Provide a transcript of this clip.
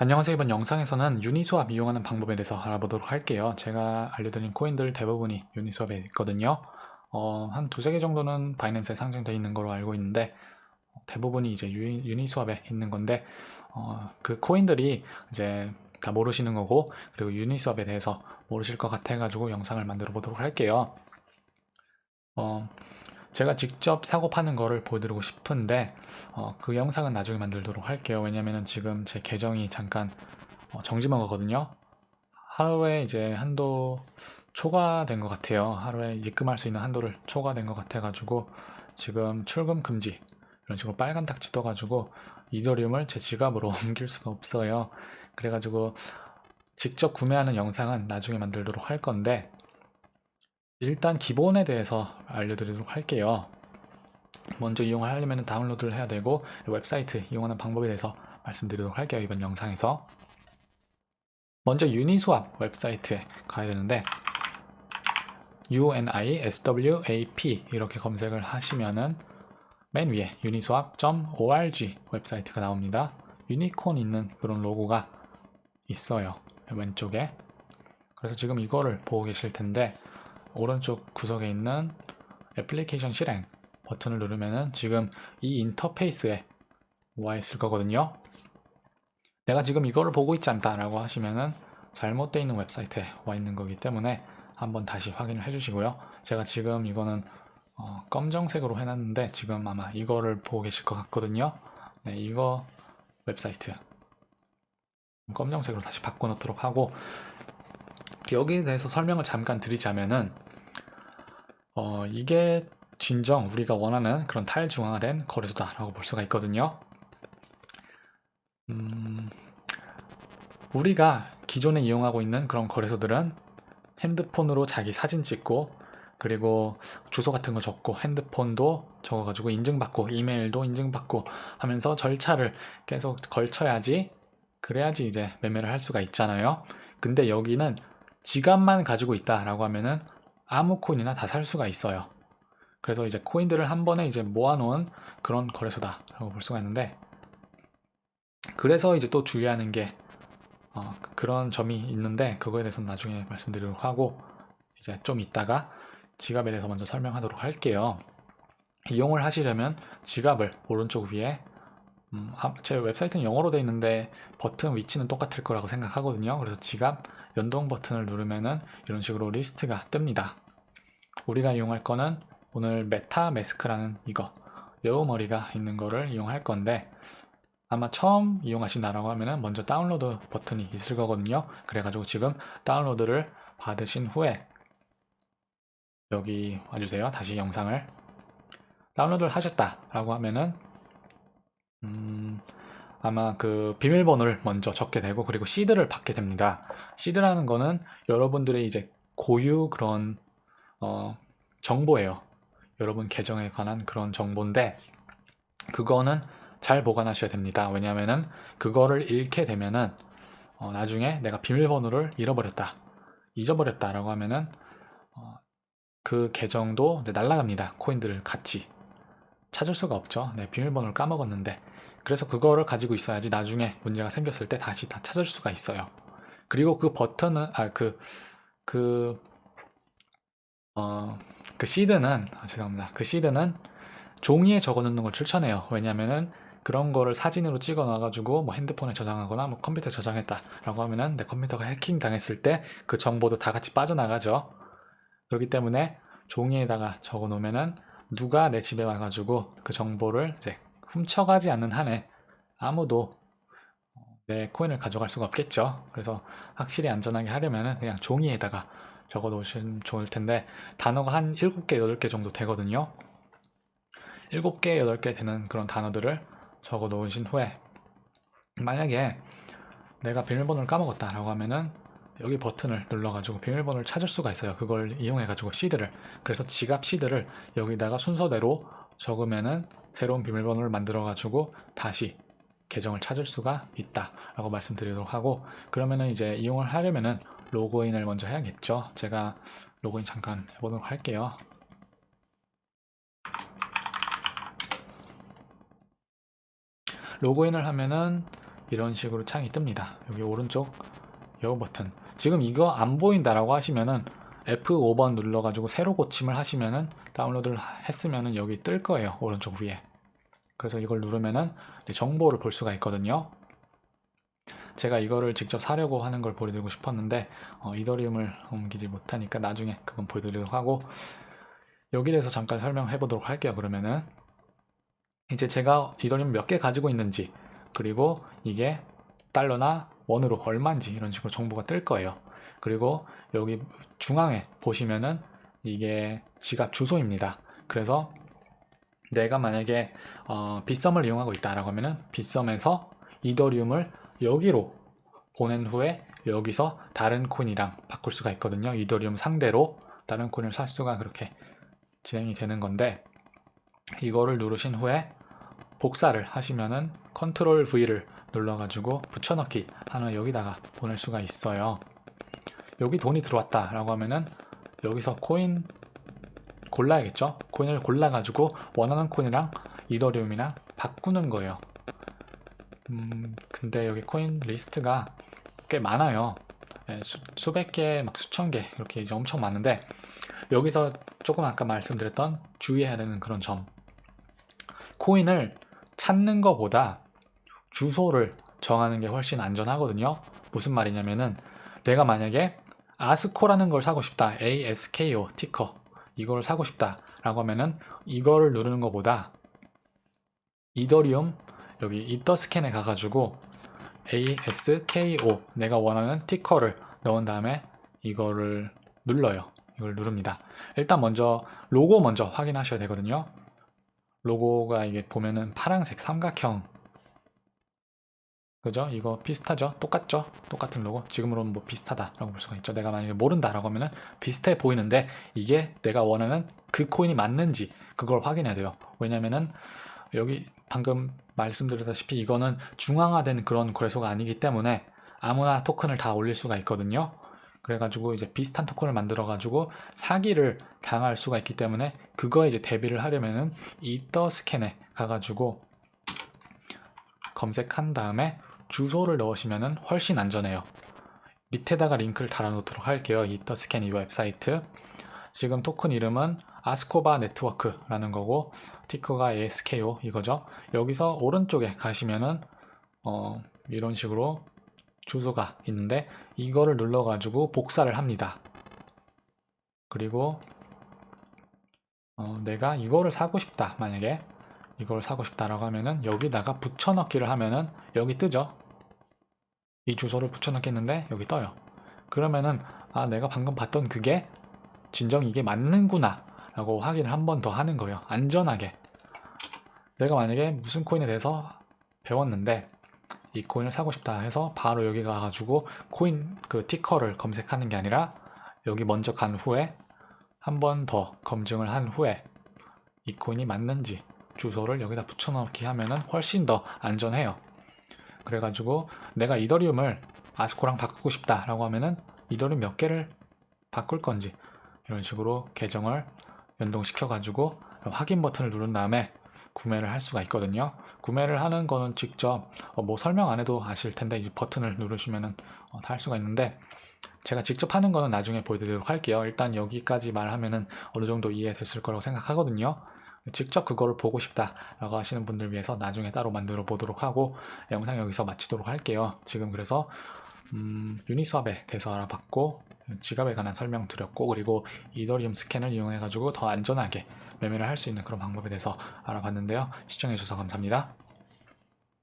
안녕하세요. 이번 영상에서는 유니스왑 이용하는 방법에 대해서 알아보도록 할게요. 제가 알려드린 코인들 대부분이 유니스왑에 있거든요. 어, 한 두세 개 정도는 바이낸스에 상장되어 있는 걸로 알고 있는데 대부분이 이제 유, 유니스왑에 있는 건데 어, 그 코인들이 이제 다 모르시는 거고 그리고 유니스왑에 대해서 모르실 것 같아 가지고 영상을 만들어 보도록 할게요. 어, 제가 직접 사고 파는 거를 보여드리고 싶은데 어, 그 영상은 나중에 만들도록 할게요. 왜냐면은 지금 제 계정이 잠깐 어, 정지만 거거든요. 하루에 이제 한도 초과된 것 같아요. 하루에 입금할 수 있는 한도를 초과된 것 같아가지고 지금 출금 금지 이런 식으로 빨간 딱지 떠가지고 이더리움을 제 지갑으로 옮길 수가 없어요. 그래가지고 직접 구매하는 영상은 나중에 만들도록 할 건데 일단 기본에 대해서 알려드리도록 할게요. 먼저 이용을 하려면 다운로드를 해야 되고 웹사이트 이용하는 방법에 대해서 말씀드리도록 할게요. 이번 영상에서 먼저 유니스왑 웹사이트에 가야 되는데 UNISWAP 이렇게 검색을 하시면은 맨 위에 uniswap.org 웹사이트가 나옵니다. 유니콘 있는 그런 로고가 있어요. 왼쪽에. 그래서 지금 이거를 보고 계실 텐데 오른쪽 구석에 있는 애플리케이션 실행 버튼을 누르면은 지금 이 인터페이스에 와 있을 거거든요. 내가 지금 이거를 보고 있지 않다 라고 하시면은 잘못되어 있는 웹사이트에 와 있는 거기 때문에 한번 다시 확인을 해 주시고요. 제가 지금 이거는 어, 검정색으로 해놨는데 지금 아마 이거를 보고 계실 것 같거든요. 네, 이거 웹사이트 검정색으로 다시 바꿔놓도록 하고 여기에 대해서 설명을 잠깐 드리자면은 어, 이게 진정 우리가 원하는 그런 탈중앙화된 거래소다라고 볼 수가 있거든요. 음, 우리가 기존에 이용하고 있는 그런 거래소들은 핸드폰으로 자기 사진 찍고 그리고 주소 같은 거 적고 핸드폰도 적어가지고 인증받고 이메일도 인증받고 하면서 절차를 계속 걸쳐야지 그래야지 이제 매매를 할 수가 있잖아요. 근데 여기는 지갑만 가지고 있다라고 하면은 아무 코인이나 다 살 수가 있어요. 그래서 이제 코인들을 한 번에 이제 모아놓은 그런 거래소다라고 볼 수가 있는데 그래서 이제 또 주의하는 게 어, 그런 점이 있는데 그거에 대해서는 나중에 말씀드리도록 하고 이제 좀 이따가 지갑에 대해서 먼저 설명하도록 할게요. 이용을 하시려면 지갑을 오른쪽 위에 음, 아, 제 웹사이트는 영어로 되어 있는데 버튼 위치는 똑같을 거라고 생각하거든요. 그래서 지갑 연동 버튼을 누르면은 이런 식으로 리스트가 뜹니다. 우리가 이용할 거는 오늘 메타 매스크라는 이거 여우머리가 있는 거를 이용할 건데 아마 처음 이용하신다라고 하면은 먼저 다운로드 버튼이 있을 거거든요. 그래가지고 지금 다운로드를 받으신 후에 여기 와주세요. 다시 영상을 다운로드를 하셨다라고 하면은 음, 아마 그 비밀번호를 먼저 적게 되고 그리고 시드를 받게 됩니다. 시드라는 거는 여러분들의 이제 고유 그런 어, 정보예요. 여러분 계정에 관한 그런 정보인데 그거는 잘 보관하셔야 됩니다. 왜냐하면은 그거를 잃게 되면은 어, 나중에 내가 비밀번호를 잃어버렸다, 잊어버렸다라고 하면은 어, 그 계정도 이제 날아갑니다. 코인들을 같이 찾을 수가 없죠. 네, 비밀번호를 까먹었는데 그래서 그거를 가지고 있어야지 나중에 문제가 생겼을 때 다시 다 찾을 수가 있어요. 그리고 그 버튼은 아 그 그 어, 그 시드는 아, 죄송합니다. 그 시드는 종이에 적어 놓는 걸 추천해요. 왜냐면은 그런 거를 사진으로 찍어 놔가지고 뭐 핸드폰에 저장하거나 뭐 컴퓨터에 저장했다라고 하면은 내 컴퓨터가 해킹 당했을 때 그 정보도 다 같이 빠져나가죠. 그렇기 때문에 종이에다가 적어 놓으면은 누가 내 집에 와가지고 그 정보를 이제 훔쳐가지 않는 한에 아무도 내 코인을 가져갈 수가 없겠죠. 그래서 확실히 안전하게 하려면 그냥 종이에다가 적어 놓으시면 좋을 텐데 단어가 한 7개, 8개 정도 되거든요. 7개, 8개 되는 그런 단어들을 적어 놓으신 후에 만약에 내가 비밀번호를 까먹었다라고 하면은 여기 버튼을 눌러가지고 비밀번호를 찾을 수가 있어요. 그걸 이용해가지고 시드를 그래서 지갑 시드를 여기다가 순서대로 적으면은 새로운 비밀번호를 만들어 가지고 다시 계정을 찾을 수가 있다 라고 말씀드리도록 하고 그러면은 이제 이용을 하려면은 로그인을 먼저 해야겠죠. 제가 로그인 잠깐 해보도록 할게요. 로그인을 하면은 이런 식으로 창이 뜹니다. 여기 오른쪽 여우 버튼. 지금 이거 안 보인다라고 하시면은 F5번 눌러가지고 새로 고침을 하시면은 다운로드를 했으면은 여기 뜰 거예요. 오른쪽 위에. 그래서 이걸 누르면은 정보를 볼 수가 있거든요. 제가 이거를 직접 사려고 하는 걸 보여드리고 싶었는데 어, 이더리움을 옮기지 못하니까 나중에 그건 보여드리도록 하고 여기 대해서 잠깐 설명해 보도록 할게요. 그러면은 이제 제가 이더리움 몇 개 가지고 있는지 그리고 이게 달러나 원으로 얼마인지 이런 식으로 정보가 뜰 거예요. 그리고 여기 중앙에 보시면은 이게 지갑 주소입니다. 그래서 내가 만약에 어, 빗썸을 이용하고 있다라고 하면은 빗썸에서 이더리움을 여기로 보낸 후에 여기서 다른 코인이랑 바꿀 수가 있거든요. 이더리움 상대로 다른 코인을 살 수가 그렇게 진행이 되는 건데 이거를 누르신 후에 복사를 하시면은 컨트롤 V를 눌러가지고 붙여넣기 하는 여기다가 보낼 수가 있어요. 여기 돈이 들어왔다 라고 하면은 여기서 코인 골라야겠죠? 코인을 골라 가지고 원하는 코인이랑 이더리움이랑 바꾸는 거예요. 음, 근데 여기 코인 리스트가 꽤 많아요. 예, 수, 수백 개, 막 수천 개 이렇게 이제 엄청 많은데 여기서 조금 아까 말씀드렸던 주의해야 되는 그런 점. 코인을 찾는 것보다 주소를 정하는 게 훨씬 안전하거든요. 무슨 말이냐면은 내가 만약에 아스코라는 걸 사고 싶다. ASKO 티커 이걸 사고 싶다 라고 하면은 이거를 누르는 것보다 이더리움 여기 이더 스캔에 가가지고 ASKO 내가 원하는 티커를 넣은 다음에 이거를 눌러요. 이걸 누릅니다. 일단 먼저 로고 먼저 확인하셔야 되거든요. 로고가 이게 보면은 파란색 삼각형 그죠? 이거 비슷하죠? 똑같죠? 똑같은 로고. 지금으로는 뭐 비슷하다라고 볼 수가 있죠. 내가 만약에 모른다라고 하면은 비슷해 보이는데 이게 내가 원하는 그 코인이 맞는지 그걸 확인해야 돼요. 왜냐면은 여기 방금 말씀드렸다시피 이거는 중앙화된 그런 거래소가 아니기 때문에 아무나 토큰을 다 올릴 수가 있거든요. 그래가지고 이제 비슷한 토큰을 만들어가지고 사기를 당할 수가 있기 때문에 그거에 이제 대비를 하려면은 이더 스캔에 가가지고 검색한 다음에 주소를 넣으시면은 훨씬 안전해요. 밑에다가 링크를 달아놓도록 할게요. 이더 스캔 이 웹사이트. 지금 토큰 이름은 아스코바 네트워크라는 거고 티커가 ASKO 이거죠. 여기서 오른쪽에 가시면은 어, 이런 식으로 주소가 있는데 이거를 눌러가지고 복사를 합니다. 그리고 어, 내가 이거를 사고 싶다 만약에 이걸 사고 싶다라고 하면은 여기다가 붙여넣기를 하면은 여기 뜨죠. 이 주소를 붙여넣겠는데 여기 떠요. 그러면은 아 내가 방금 봤던 그게 진정 이게 맞는구나 라고 확인을 한 번 더 하는 거예요. 안전하게. 내가 만약에 무슨 코인에 대해서 배웠는데 이 코인을 사고 싶다 해서 바로 여기 가가지고 코인 그 티커를 검색하는 게 아니라 여기 먼저 간 후에 한 번 더 검증을 한 후에 이 코인이 맞는지 주소를 여기다 붙여넣기 하면은 훨씬 더 안전해요. 그래가지고 내가 이더리움을 아스코랑 바꾸고 싶다라고 하면은 이더리움 몇 개를 바꿀 건지 이런 식으로 계정을 연동시켜가지고 확인 버튼을 누른 다음에 구매를 할 수가 있거든요. 구매를 하는 거는 직접 어, 뭐 설명 안 해도 아실 텐데 이제 버튼을 누르시면은 어, 다할 수가 있는데 제가 직접 하는 거는 나중에 보여드리도록 할게요. 일단 여기까지 말하면은 어느 정도 이해됐을 거라고 생각하거든요. 직접 그거를 보고 싶다라고 하시는 분들 위해서 나중에 따로 만들어 보도록 하고 영상 여기서 마치도록 할게요. 지금 그래서 음, 유니스왑에 대해서 알아봤고 지갑에 관한 설명 드렸고 그리고 이더리움 스캔을 이용해 가지고 더 안전하게 매매를 할 수 있는 그런 방법에 대해서 알아봤는데요. 시청해 주셔서 감사합니다.